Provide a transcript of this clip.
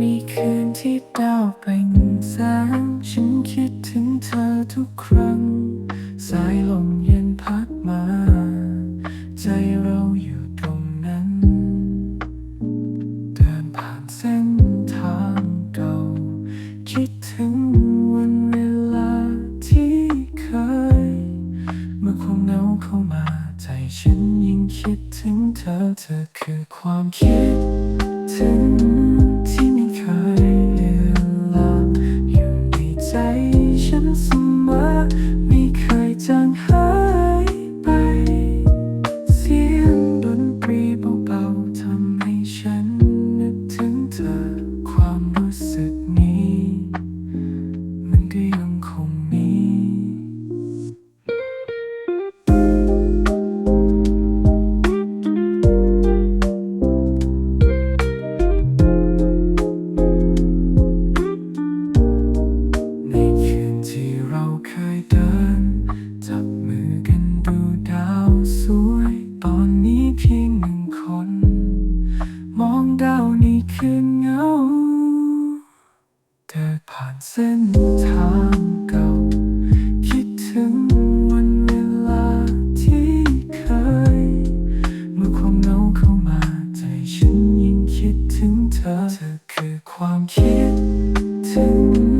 มีคืนที่ดาวเป็นแสงฉันคิดถึงเธอทุกครั้ง สายลมเย็นพัดมา ใจเราอยู่ตรงนั้น เดินผ่านเส้นทางเก่า คิดถึงวันเวลาที่เคย เมื่อความเหงาเข้ามา ใจฉันยิ่งคิดถึงเธอ เธอคือความคิดถึงที่ เคยเลือนลางอยู่ในใจฉันเสมอ อนนี้เพียงหนึ่งคน มองดาวในคืนเงาเดินผ่านเส้นทางเก่า คิดถึงวันเวลาที่เคย เมื่อความเหงาเข้ามาใจฉันยิ่งคิดถึงเธอ เธอคือความคิดถึง